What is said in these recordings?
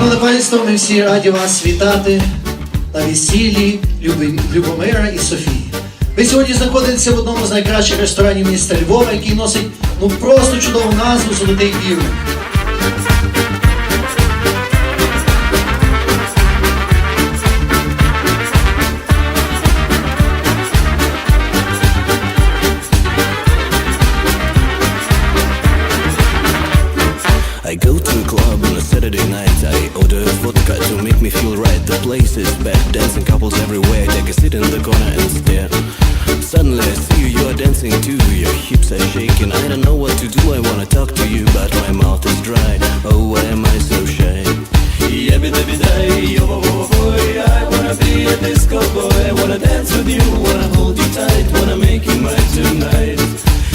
Шановне панство, ми всі раді вас вітати на весіллі Любомира і Софії. Ви сьогодні знаходитеся в одному з найкращих ресторанів міста Львова, який носить ну просто чудову назву Золотий півник. I go to club Saturday night. I order vodka to make me feel right. The place is bad, dancing couples everywhere. Take a seat in the corner and stare. Suddenly I see you, you are dancing too. Your hips are shaking. I don't know what to do. I wanna talk to you, but my mouth is dry. Oh, why am I so shy? Yabba dabba day, yo bo bo boy. I wanna be a disco boy. I wanna dance with you, wanna hold you tight, wanna make you mine tonight.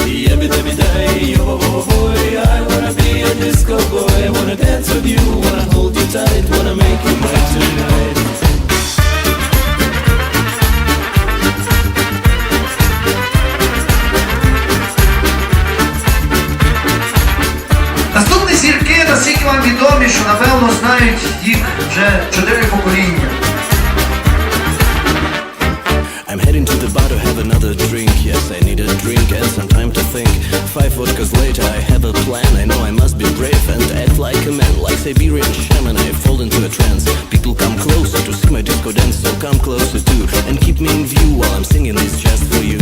Yabba dabba day, yo bo boy. I wanna be a disco boy. Wanna dance with you, wanna hold you tight. Наступні зірки, наскільки вам відомі, що напевно знають їх вже чотири покоління. Siberian shaman, I fall into a trance. People come closer to see my disco dance, so come closer too and keep me in view while I'm singing this just for you.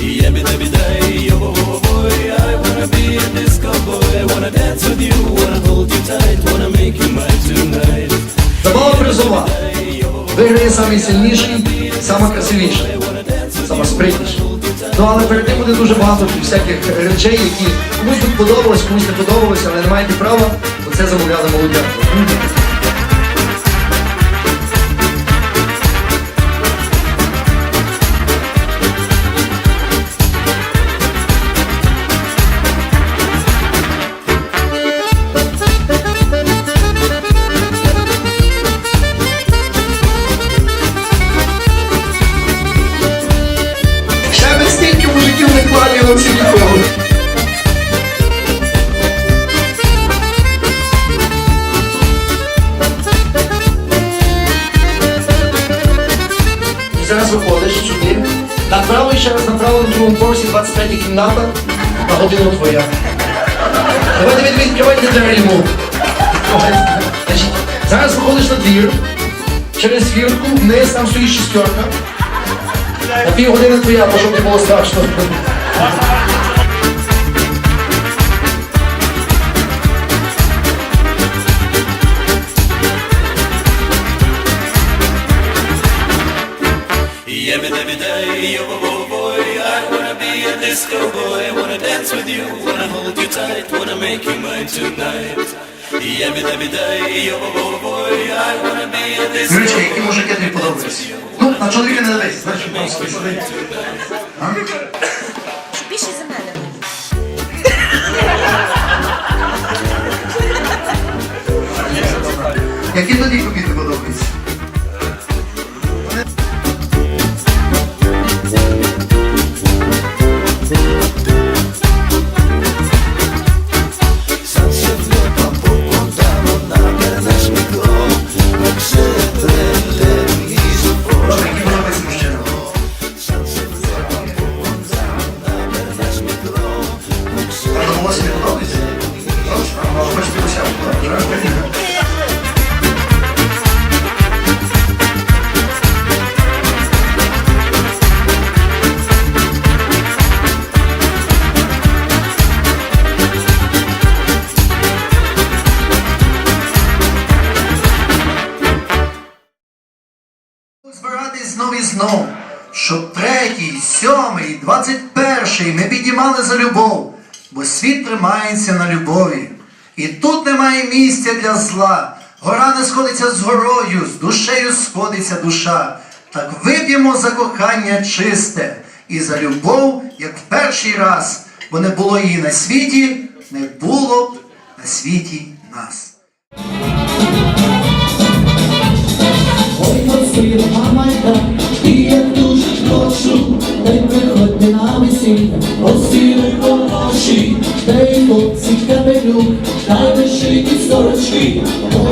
Yabba dabba day, yo bo bo boy. I wanna be a disco boy. Wanna dance with you, wanna hold you tight, wanna make you mine tonight. Забава призова. Виграє найсильніший, найкрасивіший, найспритніший. Ну але перед тим буде дуже багато всяких речей, які комусь тут подобалось, комусь не подобалось, але не маєте права, бо це замовляли молодят. Зараз виходиш сюди. Направо і ще раз направо на другому поверсі 23 кімната, на годину твоя. Давайте від відкривайте. Значить, зараз виходиш на двір, через фірку, вниз там стоїть шістерка. На пів години твоя, бо щоб не було страшно. Юрочка, які мужики тобі подобаються? Ну, на чоловіка не дивись, значить сиди. А? Більше за мене. Які тоді тобі щоб третій, сьомий, двадцять перший ми підіймали за любов, бо світ тримається на любові. І тут немає місця для зла. Гора не сходиться з горою, з душею сходиться душа. Так вип'ємо за кохання чисте і за любов, як в перший раз, бо не було її на світі, не було б на світі нас. Ой,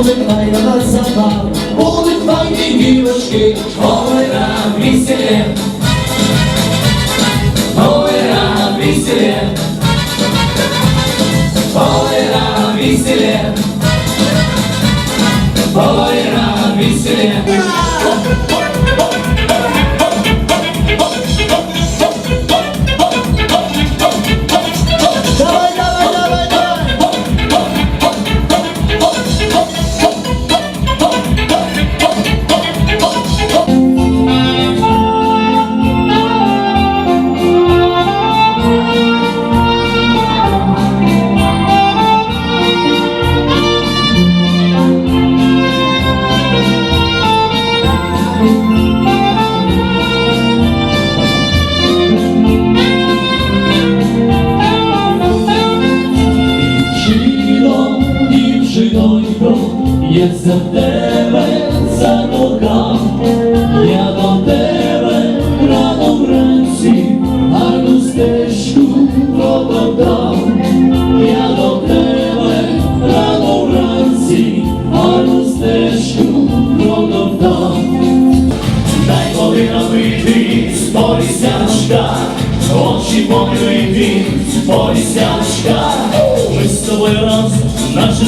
сорочки, були на забав, були файні дівочки, рам веселе, ой, в веселе, ой, в веселе, ой,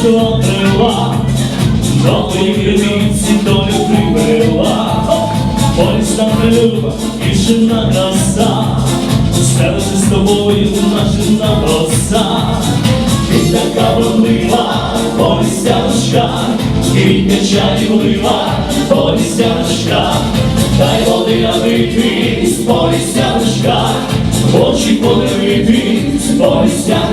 Два крила, до моїй криниці долю прибила. Полісна прилюба жирна краса, Стелися з тобою наша роса. Ти така вродлива, полісяночка, і чай влива, полісяночка, дай води напити, полісяночка, очі подивитись, полісяночка,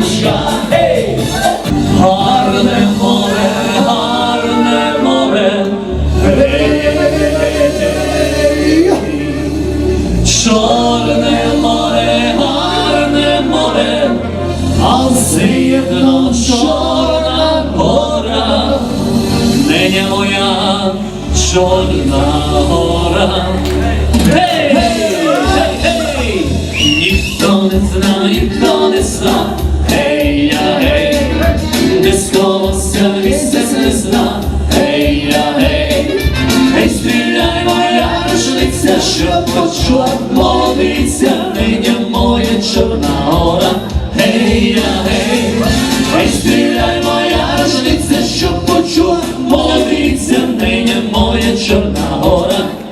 неня моя чорна гора. Гей, гей, гей, гей, ніхто не зна, ніхто не зна, гей, я, гей, де сховався місяць не зна, гей, я, гей, гей, стріляй, моя рушниця, що почула молодиця, ниня моя чорна гора, гей, я, гей, гей, стріляй, son ahora.